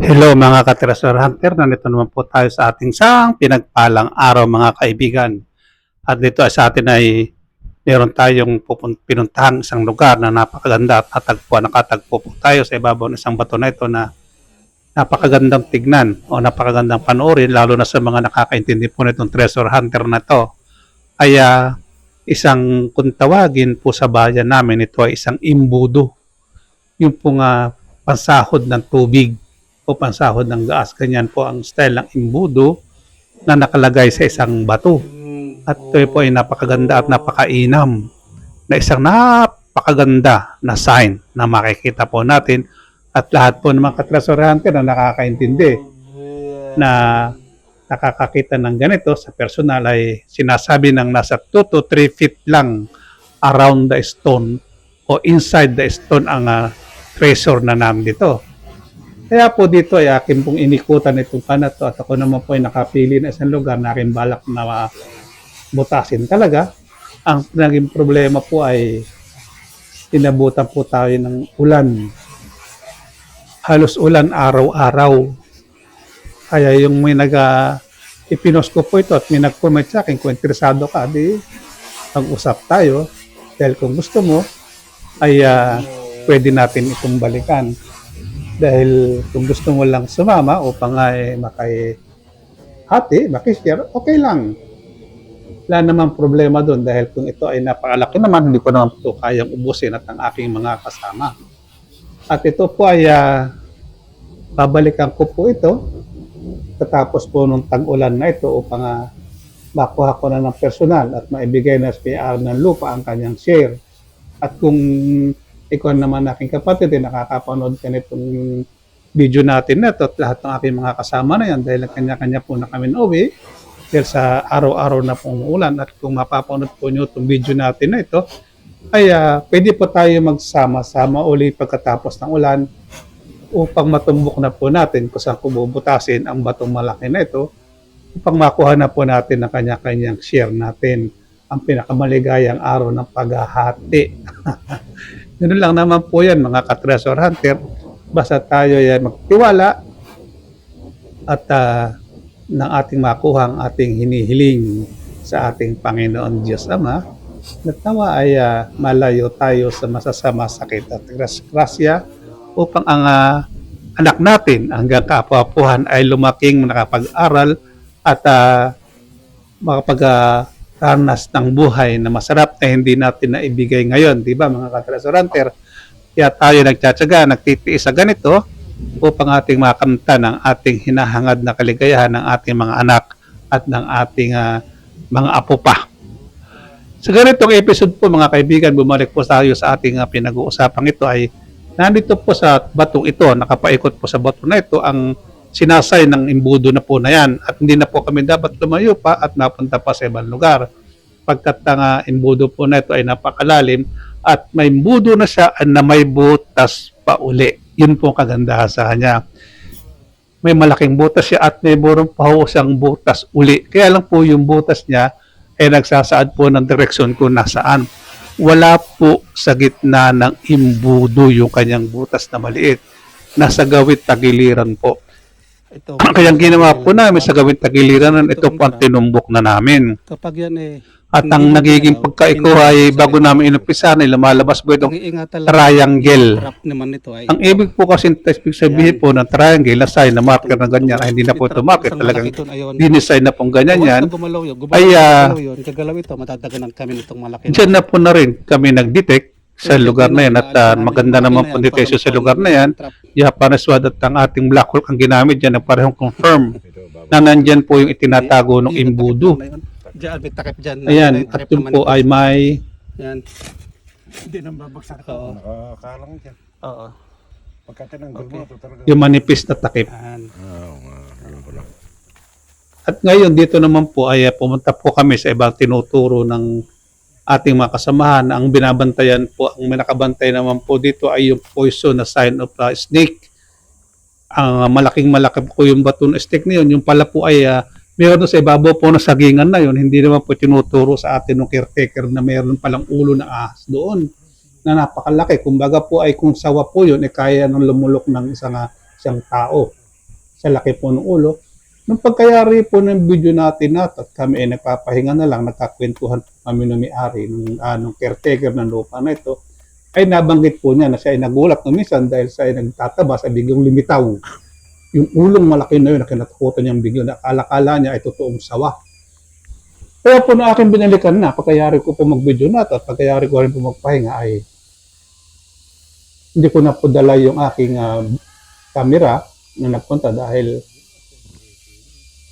Hello mga ka-treasure hunter, nandito naman po tayo sa ating sang pinagpalang araw mga kaibigan. At dito sa atin ay meron tayong pinuntahan isang lugar na napakaganda at natagpuan. Nakatagpo po tayo sa ibabaw ng isang bato na ito na napakagandang tignan o napakagandang panoorin lalo na sa mga nakakaintindi po nitong treasure hunter na to. Ay ah, isang kung tawagin po sa bayan namin ito ay isang imbudo. Yung pong ah, pansahod ng tubig o pansahod ng gas. Ganyan po ang style ng imbudo na nakalagay sa isang bato. At ito po ay napakaganda at napakainam na isang napakaganda na sign na makikita po natin at lahat po ng mga katrasorante na nakakaintindi na nakakakita ng ganito sa personal ay sinasabi ng nasa 2 to 3 feet lang around the stone o inside the stone ang ah, treasure na nandito. Kaya po dito ay akin pong inikutan itong kanat to at ako naman po ay nakapili na isang lugar na akin balak na butasin talaga. Ang naging problema po ay inabutan po tayo ng ulan. Halos ulan araw-araw. Kaya yung may nag uh, ipinos ko po ito at may nag-comment sa akin kung interesado ka, di pag-usap tayo. Dahil kung gusto mo, ay ah, pwede natin itong balikan. Dahil kung gusto mo lang sumama upang ay makay hati, makishare, okay lang. Wala namang problema doon dahil kung ito ay napakalaki naman, hindi ko naman ito kayang ubusin at ang aking mga kasama. At ito po ay ah, babalikan ko po ito katapos po nung tag-ulan na ito upang ah, makuha ko na ng personal at maibigay na sa PR ng lupa ang kanyang share. At kung ikaw naman aking kapatid, eh, nakakapanood ka nitong video natin na ito at lahat ng aking mga kasama na yan dahil kanya-kanya po na kami uwi dahil sa araw-araw na pong ulan at kung mapapanood po nyo itong video natin na ito ay ah, pwede po tayo magsama-sama uli pagkatapos ng ulan upang matumbok na po natin kung saan kububutasin ang batong malaki na ito upang makuha na po natin ang kanya-kanyang share natin ang pinakamaligayang araw ng paghahati. Ganun lang naman po yan mga ka-treasure hunter. Basta tayo ay magtiwala at ah, ng ating makuha ang ating hinihiling sa ating Panginoon Diyos Ama na nawa ay ah, malayo tayo sa masasama sakit at gras- grasya upang ang ah, anak natin hanggang kapapuhan ay lumaking nakapag-aral at uh, makapag-ranas ng buhay na masarap na hindi natin naibigay ngayon, di ba mga katrasoranter? Kaya tayo nagtsatsaga, nagtitiis sa ganito upang ating makamta ng ating hinahangad na kaligayahan ng ating mga anak at ng ating ah, mga apo pa. Sa ganitong episode po mga kaibigan, bumalik po tayo sa ating ah, pinag-uusapang ito ay nandito po sa batong ito, nakapaikot po sa bato na ito ang sinasay ng imbudo na po na yan at hindi na po kami dapat lumayo pa at napunta pa sa ibang lugar. Pagkat ang imbudo po na ito ay napakalalim at may imbudo na siya na may butas pa uli. Yun po ang kagandahan sa kanya. May malaking butas siya at may burong pa ho butas uli. Kaya lang po yung butas niya ay nagsasaad po ng direksyon kung nasaan. Wala po sa gitna ng imbudo yung kanyang butas na maliit. Nasa gawit tagiliran po. Ito. Kaya ang ginawa po namin sa gawin tagiliran, ito po ang tinumbok na namin. Kapag yan eh, At ang nagiging pagkaiko ay bago namin inumpisan ay lumalabas po itong triangle. Ang ibig po kasi ibig sabihin po ng triangle na sign na marker na ganyan ay hindi na po ito marker talagang dinesign na pong ganyan yan. Ay, Gumalaw, ah, gumalaw yun. Kagalaw ito, matadaganan kami nitong malaki. Diyan na po na rin kami nag-detect sa lugar na yan at ah, maganda naman po detection sa lugar na yan. Japanese SWAT at ang ating black hole ang ginamit dyan na parehong confirm na nandyan po yung itinatago ng imbudo. Diyan, may takip dyan. Ayan, May at takip yun naman po ito. ay may Yan. Hindi nang babagsak Oo. Nakakalang dyan. Oo. Pagka tinanggol mo, ito talaga. yung manipis na takip. Yan. Oo nga, yun pala. At ngayon dito naman po ay uh, pumunta po kami sa ibang tinuturo ng ating mga kasamahan. Ang binabantayan po, ang minakabantay naman po dito ay yung poison na sign of uh, snake. Ang malaking malaki po yung bato ng snake na yun, yung pala po ay uh, Meron sa ibabaw po ng sagingan na yun, hindi naman po tinuturo sa atin ng caretaker na meron palang ulo na ahas doon na napakalaki. Kumbaga po ay kung sawa po yun, eh kaya nang lumulok ng isang, ah, isang tao sa laki po ng ulo. Nung pagkayari po ng video natin na at kami ay nagpapahinga na lang, nagkakwentuhan po kami ng may-ari ng anong caretaker ng lupa na ito, ay nabanggit po niya na siya ay nagulat ng minsan dahil siya ay nagtataba sa biglang limitaw. Yung ulong malaki na yun na kinatakutan niyang bigla na akala-kala niya ay totoong sawa. Kaya po na akin binalikan na, pagkayari ko po mag-video na at pagkayari ko rin po magpahinga ay hindi ko na po dala yung aking ah, camera na nagpunta dahil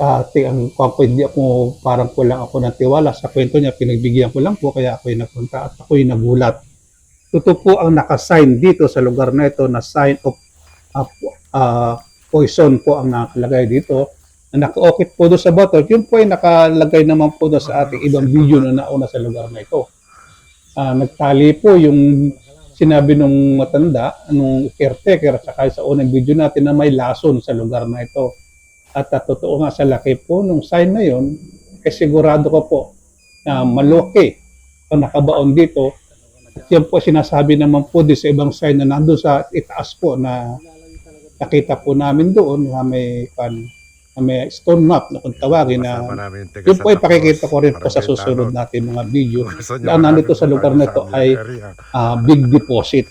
ah ti ang ako hindi ako parang kulang ako ng tiwala sa kwento niya pinagbigyan ko lang po kaya ako nagpunta at ako nagulat. Totoo po ang nakasign dito sa lugar na ito na sign of po- ah, poison po ang nakalagay dito na naka-okit po doon sa bottle. Yun po ay nakalagay naman po doon sa ating ibang video na nauna sa lugar na ito. Ah, nagtali po yung sinabi nung matanda, nung caretaker, at saka sa unang video natin na may lason sa lugar na ito. At uh, totoo nga sa laki po nung sign na yon, eh sigurado ko po na malaki ang nakabaon dito. At yan po sinasabi naman po din sa ibang sign na nandun sa itaas po na nakita po namin doon na may, kan, na may stone map na kung tawagin na yun po ay pakikita ko rin po sa susunod natin mga video. Marami nandito sa lugar na ito ay ah, big deposit.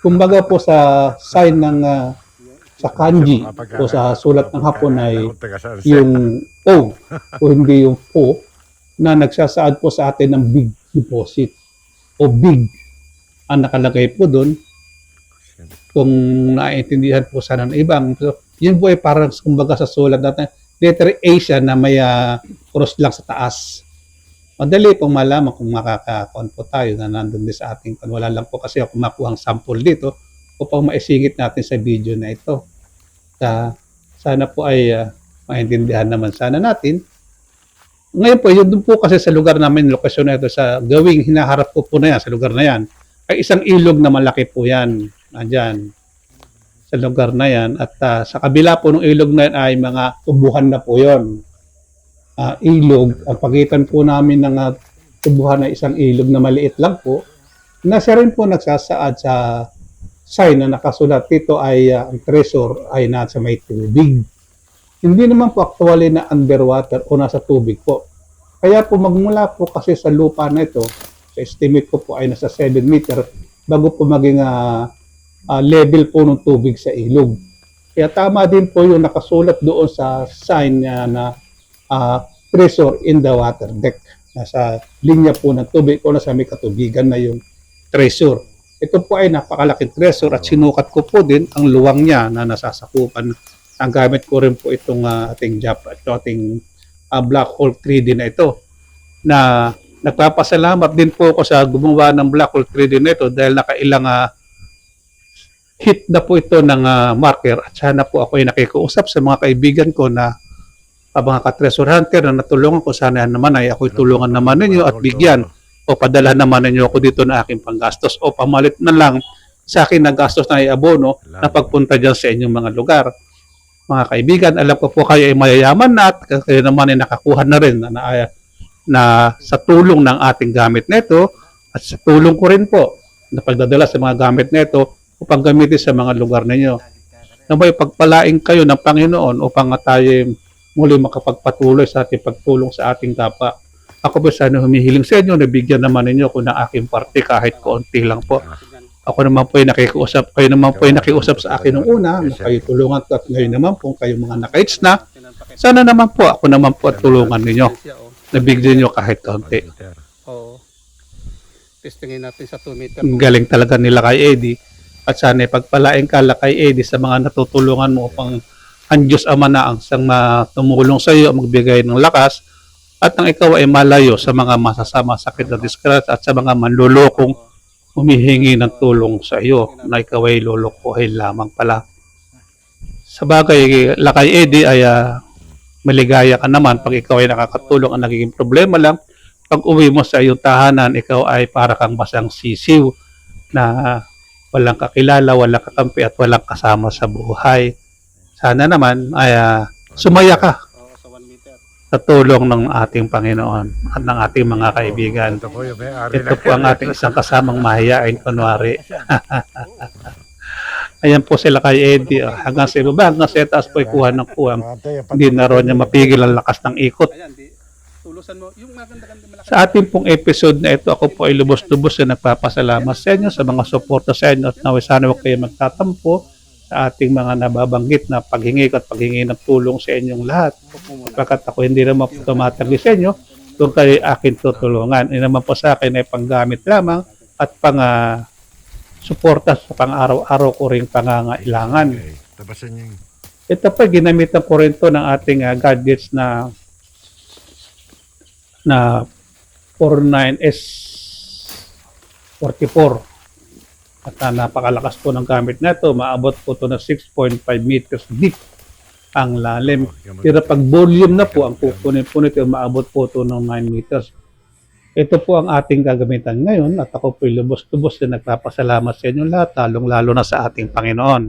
Kumbaga po sa sign ng ah, sa kanji o sa sulat ng hapon ay yung O o hindi yung Po na nagsasaad po sa atin ng big deposit o big. Ang nakalagay po doon kung naiintindihan po sana ng ibang. So, yun po ay parang kumbaga sa sulat natin letter A siya na may ah, cross lang sa taas. Madali pong malaman kung makakakuan po tayo na nandun din sa ating wala lang po kasi ako makuha ang sample dito upang maisingit natin sa video na ito. Sa sana po ay ah, maintindihan naman sana natin. Ngayon po, yun po kasi sa lugar namin, lokasyon na ito, sa gawing hinaharap ko po na yan, sa lugar na yan, ay isang ilog na malaki po yan, nandyan, sa lugar na yan. At ah, sa kabila po ng ilog na yan ay mga tubuhan na po yon Ah, ilog, ang pagitan po namin ng ah, tubuhan na isang ilog na maliit lang po, na siya rin po nagsasaad sa sign na nakasulat dito ay ah, ang treasure ay nasa may tubig. Hindi naman po actually na underwater o nasa tubig po. Kaya po magmula po kasi sa lupa na ito, sa estimate ko po ay nasa 7 meter bago po maging ah, ah, level po ng tubig sa ilog. Kaya tama din po yung nakasulat doon sa sign niya na ah, treasure in the water deck. Nasa linya po ng tubig o nasa may katubigan na yung treasure. Ito po ay napakalaking treasure at sinukat ko po din ang luwang niya na nasasakupan. Ang gamit ko rin po itong ah, ating Jap, ito ating ah, black hole 3D na ito na nagpapasalamat din po ako sa gumawa ng black hole 3D na ito dahil nakailang ah, hit na po ito ng ah, marker. At sana po ako ay nakikiusap sa mga kaibigan ko na uh, mga ka-treasure hunter na natulungan ko. Sana naman ay ako'y tulungan naman ninyo at bigyan o padala naman ninyo ako dito na aking panggastos. O pamalit na lang sa akin na gastos na iabono na pagpunta dyan sa inyong mga lugar. Mga kaibigan, alam ko po kayo ay mayayaman na at kayo naman ay nakakuha na rin na, na, na sa tulong ng ating gamit nito at sa tulong ko rin po na pagdadala sa mga gamit nito upang gamitin sa mga lugar ninyo. Na may pagpalaing kayo ng Panginoon upang tayo muli makapagpatuloy sa ating pagtulong sa ating kapwa. Ako po sana humihiling sa inyo na bigyan naman ninyo ko ng aking parte kahit konti lang po. Ako naman po ay nakikiusap, kayo naman po ay nakiusap sa akin nung una, na kayo tulungan ko at ngayon naman po kayo mga nakaits na, sana naman po ako naman po at tulungan ninyo, na bigyan nyo kahit konti. Oo. Testingin natin sa 2 meter. Galing talaga nila kay Eddie at sana pagpalain ka la kay Eddie sa mga natutulungan mo upang ang Diyos Ama na ang siyang tumulong sa iyo, magbigay ng lakas at nang ikaw ay malayo sa mga masasama, sakit na disgrasya at sa mga manlulokong humihingi ng tulong sa iyo na ikaw ay lulukuhin lamang pala. Sa bagay, lakay Eddie ay ah, maligaya ka naman pag ikaw ay nakakatulong ang nagiging problema lang. Pag uwi mo sa iyong tahanan, ikaw ay para kang basang sisiw na walang kakilala, walang kakampi at walang kasama sa buhay. Sana naman ay ah, sumaya ka sa 1 meter. sa tulong ng ating Panginoon at ng ating mga kaibigan. Ito po Ito po ang ating isang kasamang mahihain kunwari. Ayan po sila kay Eddie. oh. Hanggang sa ibaba, hanggang sa itaas po ay kuha ng kuha. Hindi na rin niya mapigil ang lakas ng ikot. Tulusan mo. Yung maganda-ganda malaki. Sa ating pong episode na ito, ako po ay lubos-lubos na nagpapasalamat sa inyo, sa mga suporta sa inyo at naway sana huwag kayo magtatampo sa ating mga nababanggit na paghingi at paghingi ng tulong sa inyong lahat. Pagkat ako hindi naman po tumatanggi sa inyo, kung kayo akin tutulungan. Ini naman po sa akin ay panggamit lamang at pang ah, suporta sa pang-araw-araw ko ring pangangailangan. Okay, tabasan niyo Ito pa, ginamitan ko rin to ng ating ah, gadgets na na 49S44. At ah, napakalakas po ng gamit na ito. Maabot po ito na 6.5 meters deep ang lalim. Pero pag volume na po, ang kukunin po nito, maabot po ito ng 9 meters. Ito po ang ating gagamitan ngayon at ako po lubos-lubos na nagpapasalamat sa inyo lahat, lalong-lalo na sa ating Panginoon.